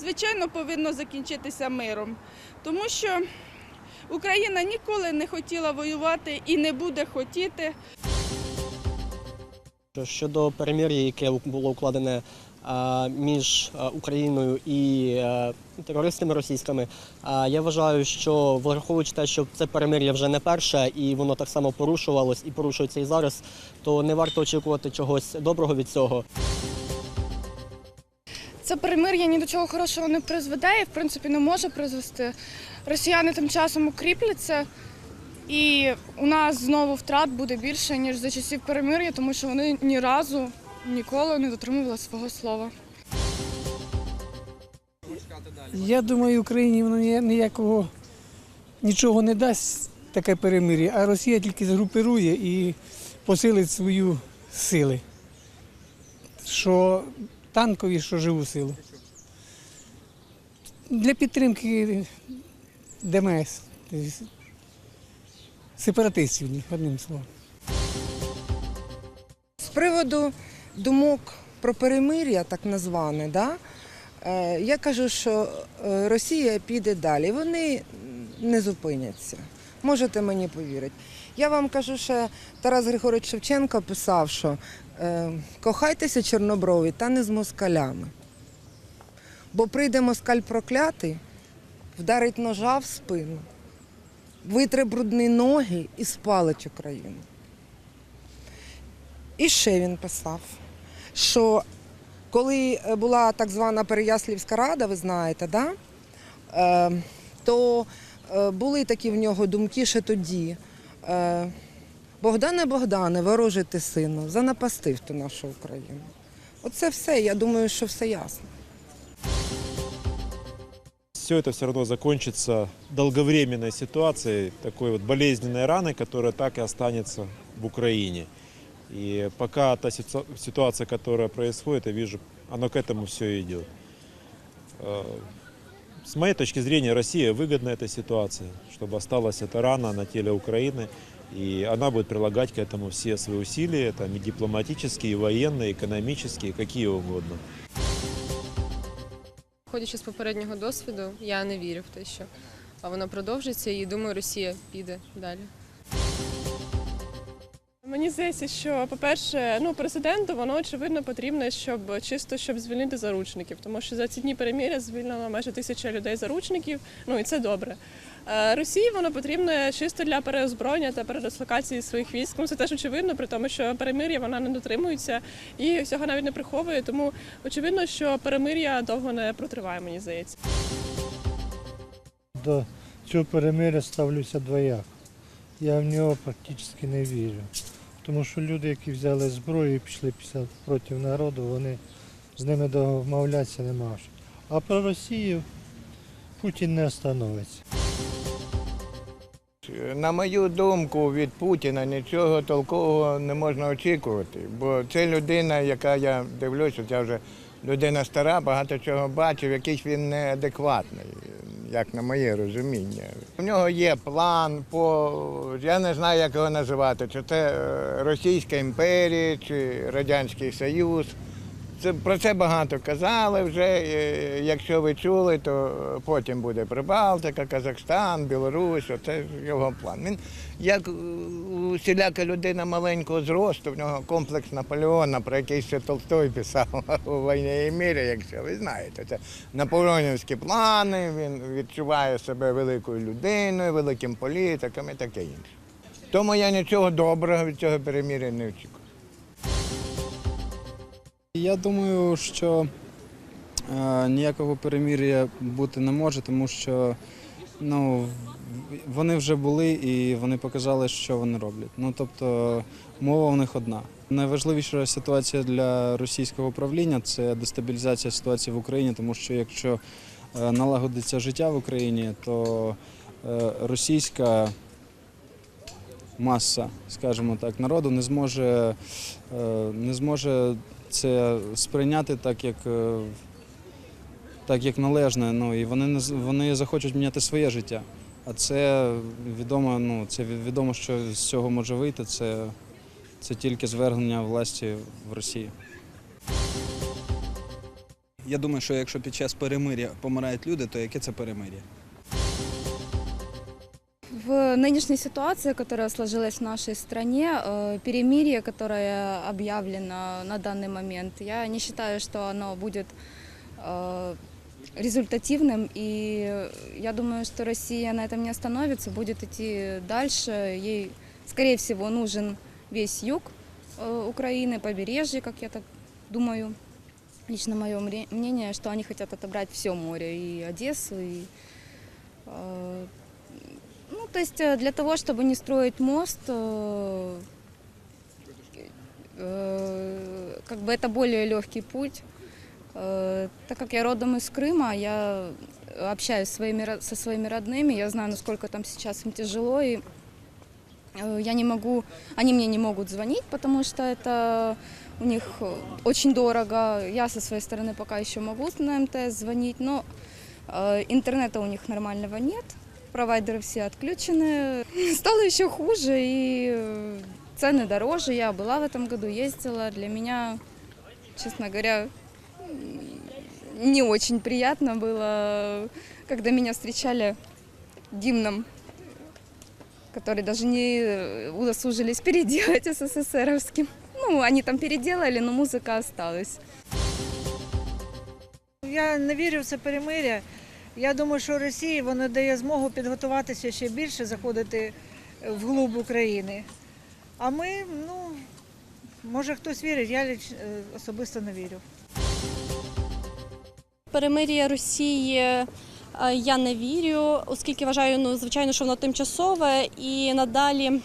звичайно, повинно закінчитися миром, тому що Україна ніколи не хотіла воювати і не буде хотіти. Щодо перемир'я, яке було укладене між Україною і е, терористами російськими, я вважаю, що враховуючи те, що це перемир'я вже не перше, і воно так само порушувалось і порушується і зараз, то не варто очікувати чогось доброго від цього. Це перемир'я ні до чого хорошого не призведе і, в принципі, не може призвести. Росіяни тим часом укріпляться, і у нас знову втрат буде більше, ніж за часів перемир'я, тому що вони ні разу ніколи не дотримували свого слова. Я думаю, Україні воно ніякого нічого не дасть таке перемир'я, а Росія тільки згрупирує і посилить свою сили. Що танкові, що живу силу. Для підтримки ДМС, сепаратистів, одним словом. З приводу думок про перемир'я, так назване, да? е, я кажу, що е, Росія піде далі. Вони не зупиняться. Можете мені повірити. Я вам кажу, що Тарас Григорович Шевченко писав, що кохайтеся чорноброві та не з москалями. Бо прийде москаль проклятий, вдарить ножа в спину, витре брудні ноги і спалить Україну. І ще він писав, що коли була так звана Переяслівська рада, ви знаєте, да? е, то е, були такі в нього думки ще тоді. Е, Богдане Богдане, ворожий ти сину, занапастив ту нашу Україну. Оце все, я думаю, що все ясно. все это все равно закончится долговременной ситуацией, такой вот болезненной раной, которая так и останется в Украине. И пока та ситуа- ситуация, которая происходит, я вижу, оно к этому все идет. Э, С моей точки зрения, Россия выгодна эта ситуация, чтобы осталась эта рана на теле Украины, и она будет прилагать к этому все свои усилия, там и дипломатические, и военные, и экономические, какие угодно. Виходячи з попереднього досвіду, я не вірю в те, що воно продовжиться, і думаю, Росія піде далі. Мені здається, що, по-перше, ну президенту воно очевидно потрібно, щоб чисто щоб звільнити заручників, тому що за ці дні переміря звільнено майже тисяча людей заручників. Ну і це добре. Е, Росії воно потрібно чисто для переозброєння та передислокації своїх військ. Ну це теж очевидно, при тому, що перемир'я вона не дотримується і всього навіть не приховує. Тому очевидно, що перемир'я довго не протриває, мені здається. До цього перемиря ставлюся двояко. Я в нього практично не вірю. Тому що люди, які взяли зброю і пішли після- проти народу, вони з ними домовлятися не можуть. А про Росію Путін не остановиться. На мою думку, від Путіна нічого толкового не можна очікувати, бо це людина, яка я дивлюся, я вже людина стара, багато чого бачив, якийсь він неадекватний, як на моє розуміння. У нього є план по я не знаю, як його називати, чи це е, Російська імперія, чи Радянський Союз. Це про це багато казали вже. Якщо ви чули, то потім буде Прибалтика, Казахстан, Білорусь. Це його план. Він як усіляка людина маленького зросту, в нього комплекс Наполеона, про який ще Толстой писав у війні і мірі, якщо ви знаєте. Це наполеонівські плани, він відчуває себе великою людиною, великим політиком і таке інше. Тому я нічого доброго від цього переміря не очікую. Я думаю, що е, ніякого перемір'я бути не може, тому що ну, вони вже були і вони показали, що вони роблять. Ну тобто мова в них одна. Найважливіша ситуація для російського правління це дестабілізація ситуації в Україні, тому що якщо е, налагодиться життя в Україні, то е, російська маса, скажімо так, народу не зможе, е, не зможе це сприйняти так, як, е, так, як належне. Ну, і вони, вони захочуть міняти своє життя. А це відомо, ну, це відомо, що з цього може вийти. Це, це тільки звергнення власті в Росії. Я думаю, що якщо під час перемир'я помирають люди, то яке це перемир'я? В нынешней ситуации, которая сложилась в нашей стране, э, перемирие, которое объявлено на данный момент, я не считаю, что оно будет э, результативным. И я думаю, что Россия на этом не остановится, будет идти дальше. Ей, скорее всего, нужен весь юг э, Украины, побережье, как я так думаю. Лично мое мнение, что они хотят отобрать все море, и Одессу, и то есть э, для того, чтобы не строить мост, э, э, как бы это более легкий путь. Так как я родом из Крыма, я общаюсь своими, со своими родными, я знаю, насколько там сейчас им тяжело, и я не могу, они мне не могут звонить, потому что это у них очень дорого. Я со своей стороны пока еще могу на МТС звонить, но интернета у них нормального нет провайдеры все отключены. Стало еще хуже, и э, цены дороже. Я была в этом году, ездила. Для меня, честно говоря, не очень приятно было, когда меня встречали гимном, который даже не э, удосужились переделать СССРовским. Ну, они там переделали, но музыка осталась. Я не вірю в це. Я думаю, що Росії воно дає змогу підготуватися ще більше, заходити вглуб України. А ми, ну, може хтось вірить, я е, особисто не вірю. перемир'я Росії е, я не вірю, оскільки вважаю, ну звичайно, що воно тимчасове і надалі.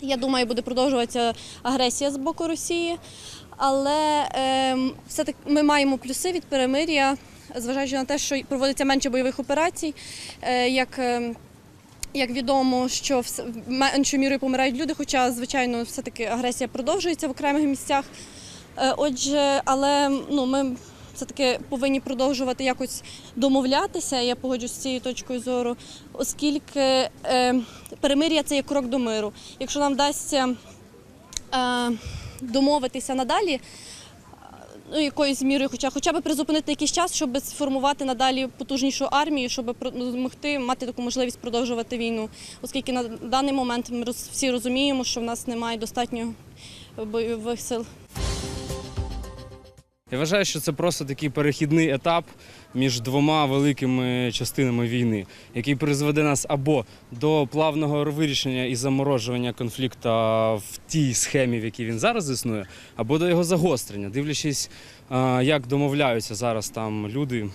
Я думаю, буде продовжуватися агресія з боку Росії, але е, все-таки ми маємо плюси від перемир'я, зважаючи на те, що проводиться менше бойових операцій. Е, як, е, як відомо, що меншою мірою помирають люди, хоча, звичайно, все-таки агресія продовжується в окремих місцях. Е, Отже, але ну, ми все-таки повинні продовжувати якось домовлятися, я погоджуюсь з цією точкою зору, оскільки е, перемир'я це є крок до миру. Якщо нам вдасться е, домовитися надалі, ну, якоюсь мірою, хоча хоча б призупинити якийсь час, щоб сформувати надалі потужнішу армію, щоб про- ну, мати таку можливість продовжувати війну, оскільки на даний момент ми всі розуміємо, що в нас немає достатньо бойових сил. Я вважаю, що це просто такий перехідний етап між двома великими частинами війни, який призведе нас або до плавного вирішення і заморожування конфлікту в тій схемі, в якій він зараз існує, або до його загострення, дивлячись, е, як домовляються зараз там люди.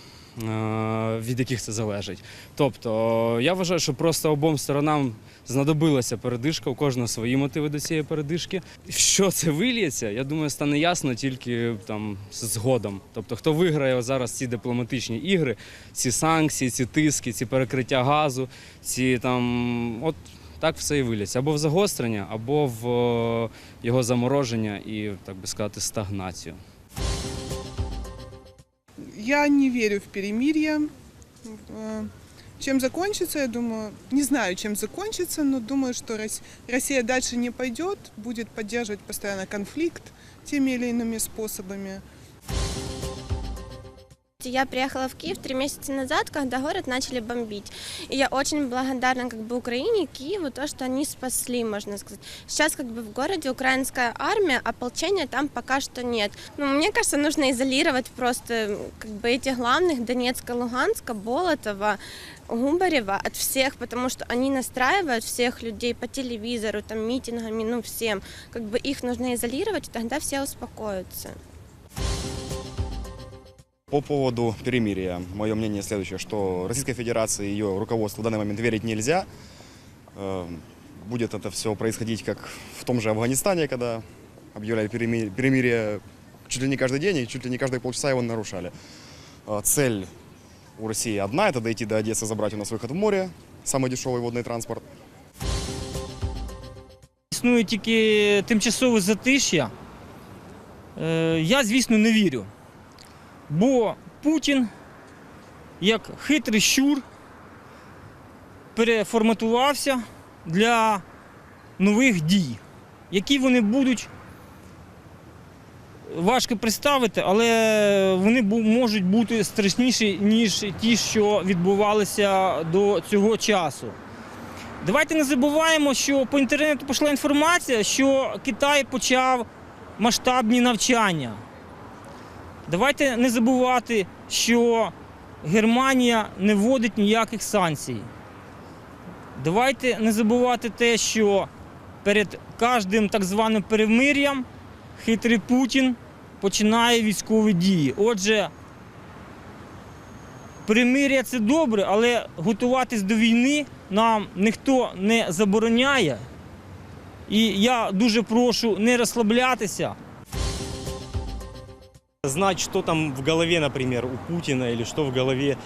е, Від яких це залежить. Тобто я вважаю, що просто обом сторонам знадобилася передишка, у кожного свої мотиви до цієї передишки. Що це виліється, я думаю, стане ясно тільки там згодом. Тобто, хто виграє зараз ці дипломатичні ігри, ці санкції, ці тиски, ці перекриття газу, ці там, от так все і виліться. Або в загострення, або в е, його замороження і, так би сказати, стагнацію. Я не верю в перемирие. Чем закончится, я думаю, не знаю, чем закончится, но думаю, что Россия дальше не пойдет, будет поддерживать постоянно конфликт теми или иными способами. Я приехала в Киев три месяца назад, когда город начали бомбить. И я очень благодарна как бы Украине, Киеву, то, что они спасли, можно сказать. Сейчас как бы в городе украинская армия, ополчения там пока что нет. Но мне кажется, нужно изолировать просто как бы этих главных Донецка, Луганска, Болотова, Губарева от всех, потому что они настраивают всех людей по телевизору, там, митингами, ну, всем. Как бы их нужно изолировать, и тогда все успокоятся. По поводу перемирия, мое мнение следующее, что Российской Федерации и ее руководству в данный момент верить нельзя. Э, Будет это все происходить как в том же Афганистане, когда объявляли переми- перемирие чуть ли не каждый день и чуть ли не каждые полчаса его нарушали. Э, Цель у России одна, это дойти до Одессы, забрать у нас выход в море, самый дешевый водный транспорт. Існує тільки тимчасове затиш'я. Е, Я, звісно, не вірю. Бо Путін, як хитрий щур, переформатувався для нових дій, які вони будуть важко представити, але вони можуть бути страшніші, ніж ті, що відбувалися до цього часу. Давайте не забуваємо, що по інтернету пішла інформація, що Китай почав масштабні навчання. Давайте не забувати, що Германія не вводить ніяких санкцій. Давайте не забувати те, що перед кожним так званим перемир'ям хитрий Путін починає військові дії. Отже, перемир'я це добре, але готуватись до війни нам ніхто не забороняє. І я дуже прошу не розслаблятися. Знать, что там в голове, например, у Путина или что в голове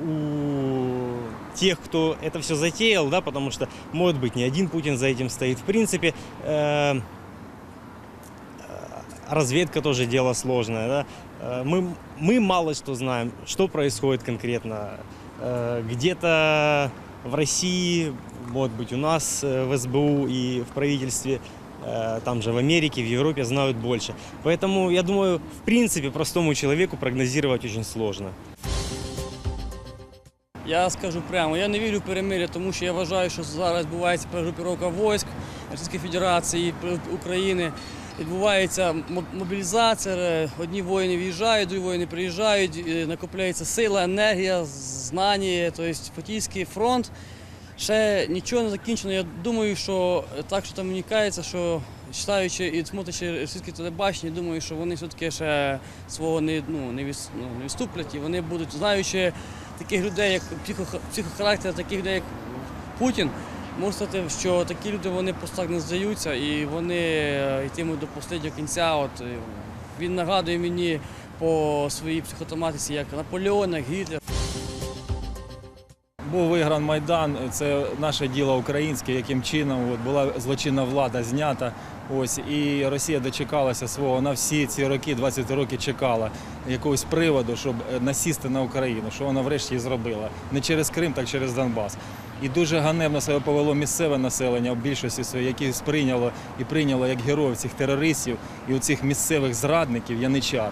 у тех, кто это все затеял, да, потому что, может быть, не один Путин за этим стоит. В принципе, э, э, разведка тоже дело сложное, да. Э, Мы, мы мало что знаем, что происходит конкретно. Э, Где-то в России, может быть, у нас э, в СБУ и в правительстве там же в Америке, в Европе знают больше. Поэтому, я думаю, в принципе, простому человеку прогнозировать очень сложно. Я скажу прямо, я не вірю в перемир'я, тому що я вважаю, що зараз відбувається перегрупіровка військ Російської Федерації України. Відбувається мобілізація, е, одні воїни в'їжджають, другі воїни приїжджають, накопляється сила, енергія, знання, тобто Фатійський фронт. Ще нічого не закінчено. Я думаю, що так, що там мені кається, що читаючи і смотрячи російське телебачення, думаю, що вони все-таки ще свого не, ну, ну, не відступлять, і вони будуть, знаючи таких людей, як психо, психохарактер, таких людей, як Путін, можу що такі люди вони просто так не здаються і вони е, йтимуть до останнього кінця. От, е, він нагадує мені по своїй психотоматиці, як Наполеон, як Гітлер. Був вигран Майдан, це наше діло українське, яким чином от, була злочинна влада знята. Ось і Росія дочекалася свого на всі ці роки, 20 років чекала якогось приводу, щоб е, насісти на Україну, що вона врешті зробила. Не через Крим, так через Донбас. І дуже ганебно себе повело місцеве населення в більшості своїй, яке сприйняло і прийняло як героїв цих терористів і оцих місцевих зрадників, яничар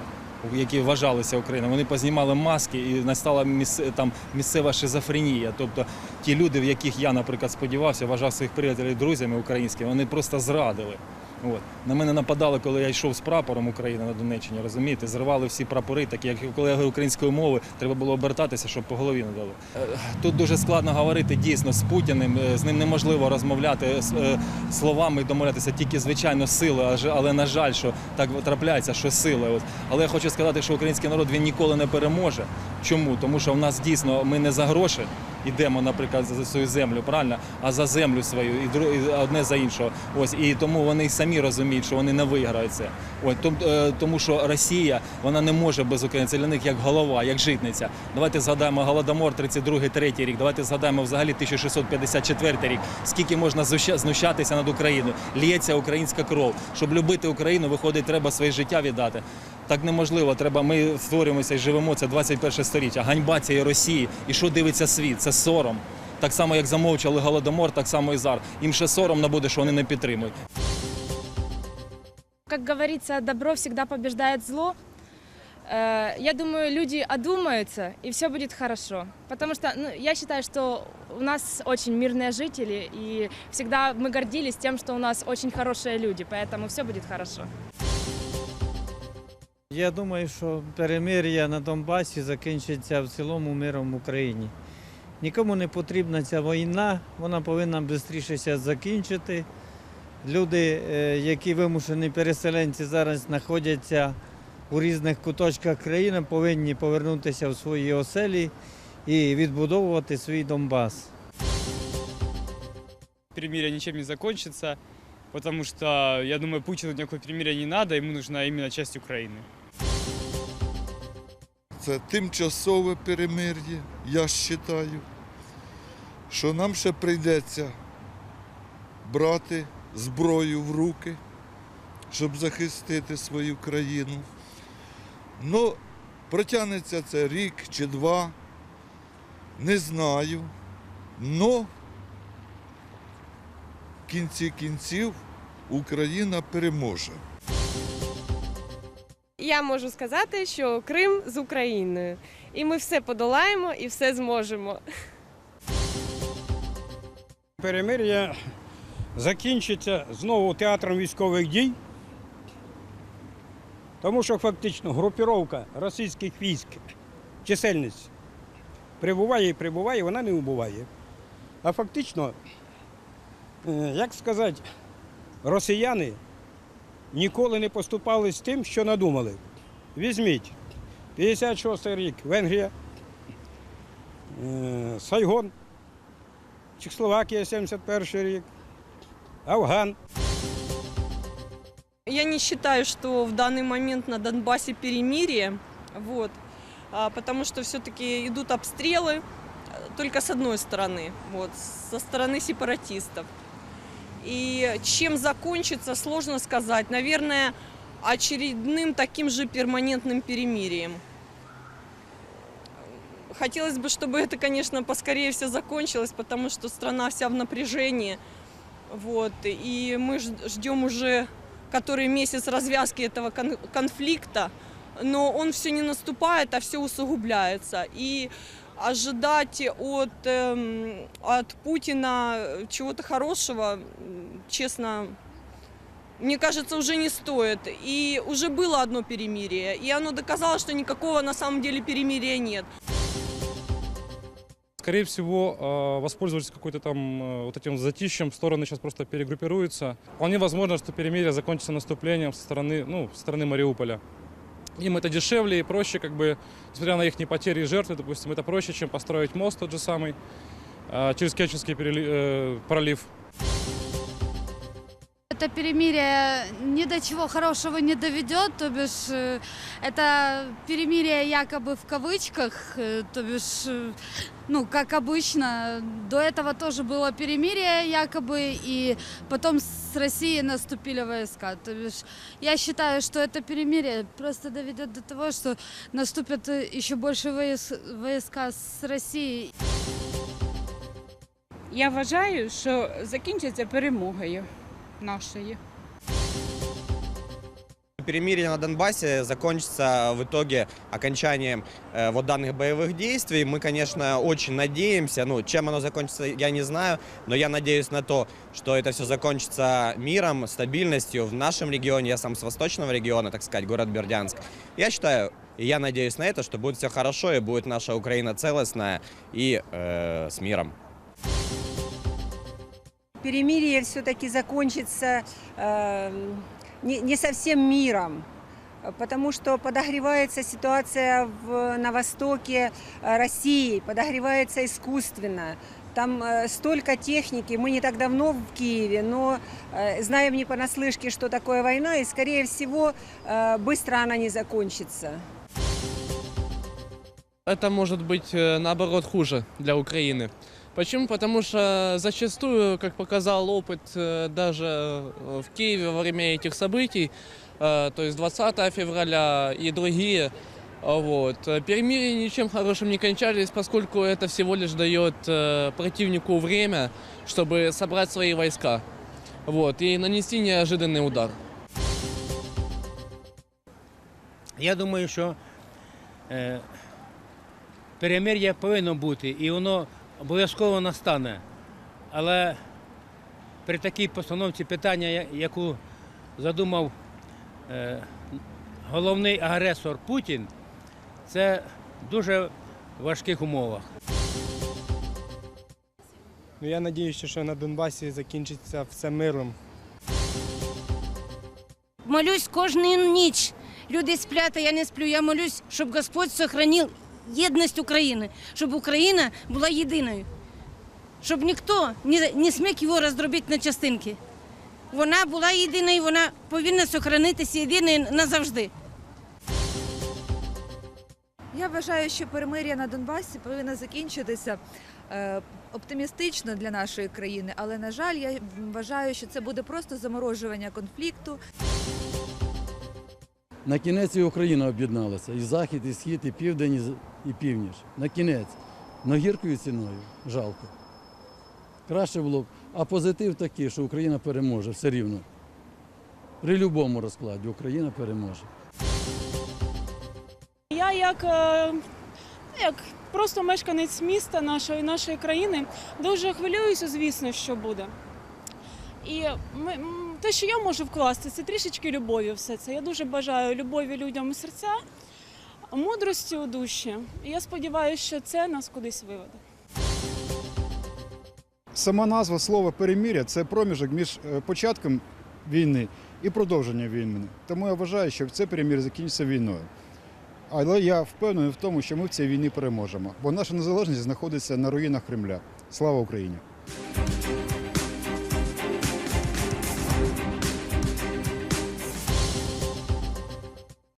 які вважалися Україною, вони познімали маски і настала там місцева шизофренія. Тобто ті люди, в яких я, наприклад, сподівався, вважав своїх приятелів друзями українськими, вони просто зрадили. От. На мене нападали, коли я йшов з прапором України на Донеччині, розумієте, зривали всі прапори, такі як говорю українською мовою, треба було обертатися, щоб по голові не дали. Е, Тут дуже складно говорити дійсно з Путіним, е, з ним неможливо розмовляти е, словами і домовлятися тільки звичайно сили, але на жаль, що так трапляється, що сили. Але я хочу сказати, що український народ він ніколи не переможе. Чому? Тому що в нас дійсно ми не за гроші йдемо, наприклад, за свою землю, правильно, а за землю свою і одне за іншого. Ось і тому вони самі розуміють, що вони не виграють це. Том- е, тому, що Росія вона не може без України. Це для них як голова, як житниця. Давайте згадаємо голодомор 32-3 рік. Давайте згадаємо взагалі 1654 рік. Скільки можна знущатися над Україною? Лється українська кров. Щоб любити Україну, виходить, треба своє життя віддати. Так неможливо. Треба. Ми створюємося і живемо. Це 21 століття. Ганьба цієї Росії. І що дивиться світ? Це сором. Так само, як замовчали голодомор, так само і зараз. Їм ще соромно буде, що вони не підтримують. Как говорится, добро всегда побеждает зло. Э, Я думаю, люди одумаются, и все будет хорошо. Потому что ну, я считаю, что у нас очень мирные жители, и всегда мы гордились тем, что у нас очень хорошие люди, поэтому все будет хорошо. Я думаю, що перемир'я на Донбасі закінчиться в цілому миром в Україні. Нікому не потрібна ця війна, вона повинна швидше закінчити. Люди, е, які вимушені переселенці зараз знаходяться у різних куточках країни, повинні повернутися в свої оселі і відбудовувати свій Донбас. перемирие ничем не закончится, потому что, я думаю, Путину никакое перемирие не надо, ему нужна именно часть Украины. Це тимчасове перемир'я, я вважаю, що нам ще прийдеться брати зброю в руки, щоб захистити свою країну. Ну, протягнеться це рік чи два, не знаю. Но в кінці кінців Україна переможе. Я можу сказати, що Крим з Україною. І ми все подолаємо і все зможемо. Перемир'я закінчиться знову театром військових дій, тому що фактично групіровка російських військ, чисельність прибуває і прибуває, вона не убуває. А фактично, е, як сказати, росіяни ніколи не поступали з тим, що надумали. Візьміть 56 рік Венгрія, е, Сайгон. Чехословакия 71 рік, Афган. Я не считаю, что в данный момент на Донбассе перемирие, вот, а, потому что все-таки идут обстрелы э, только с одной стороны, вот, со стороны сепаратистов. И чем закончится, сложно сказать. Наверное, очередным таким же перманентным перемирием. Хотелось бы, чтобы это, конечно, поскорее все закончилось, потому что страна вся в напряжении. Вот, и мы ждем уже который месяц развязки этого кон- конфликта, но он все не наступает, а все усугубляется. И ожидать от, эм, от Путина чего-то хорошего, честно, мне кажется, уже не стоит. И уже было одно перемирие, и оно доказало, что никакого на самом деле перемирия нет. Скорее всего, э, воспользовались какой-то там э, вот этим затищем, стороны сейчас просто перегруппируются. Вполне возможно, что перемирие закончится наступлением со стороны, ну, со стороны Мариуполя. Им это дешевле и проще, как бы, несмотря на их потери и жертвы, допустим, это проще, чем построить мост тот же самый э, через Керченский перели- э, пролив. Это перемирие ни до чего хорошего не доведет, то бишь э, это перемирие якобы в кавычках, э, то бишь, э, ну, как обычно, до этого тоже было перемирие якобы, и потом с России наступили войска. То бишь, я считаю, что это перемирие просто доведет до того, что наступят э, еще больше войс- войска с России. Я вважаю, що закінчиться перемогою Нашою. Перемирие на Донбассе закончится в итоге окончанием э, вот данных боевых действий. Мы, конечно, очень надеемся, ну, чем оно закончится, я не знаю, но я надеюсь на то, что это все закончится миром, стабильностью в нашем регионе. Я сам с восточного региона, так сказать, город Бердянск. Я считаю, и я надеюсь на это, что будет все хорошо и будет наша Украина целостная и э, с миром. Перемирие все-таки закончится э, не, не совсем миром, потому что подогревается ситуация в, на востоке э, России, подогревается искусственно. Там э, столько техники, мы не так давно в Киеве, но э, знаем не понаслышке, что такое война, и, скорее всего, э, быстро она не закончится. это может быть э, наоборот хуже для Украины. Почему? Потому что зачастую, как показал опыт э, даже э, в Киеве во время этих событий, э, то есть 20 февраля и другие, вот, перемирия ничем хорошим не кончались, поскольку это всего лишь дает противнику время, чтобы собрать свои войска вот, и нанести неожиданный удар. Я думаю, що е, перемир'я повинно бути і воно обов'язково настане. Але при такій постановці питання, яку задумав е, головний агресор Путін, це в дуже важких умовах. Ну, я сподіваюся, що на Донбасі закінчиться все миром. Молюсь кожну ніч. Люди сплять, а я не сплю. Я молюсь, щоб Господь сохранив єдність України, щоб Україна була єдиною, щоб ніхто не, зміг його роздробити на частинки. Вона була єдиною, вона повинна сохранитися єдиною назавжди. Я вважаю, що перемир'я на Донбасі повинно закінчитися е, оптимістично для нашої країни, але на жаль, я вважаю, що це буде просто заморожування конфлікту. На кінець і Україна об'єдналася. І захід, і схід, і південь, і північ. На кінець. Но гіркою ціною. Жалко. Краще було б. А позитив такий, що Україна переможе все рівно. При будь-якому розкладі Україна переможе. я як, е, як просто мешканець міста нашої, нашої країни дуже хвилююся, звісно, що буде. І ми, те, що я можу вкласти, це трішечки любові. Все це. Я дуже бажаю любові людям у серця, мудрості у душі. І я сподіваюся, що це нас кудись виведе. Сама назва слова переміря це проміжок між е, початком війни і продовженням війни. Тому я вважаю, що це перемір'я закінчиться війною. Але я впевнений в тому, що ми в цій війні переможемо, бо наша незалежність знаходиться на руїнах Кремля. Слава Україні!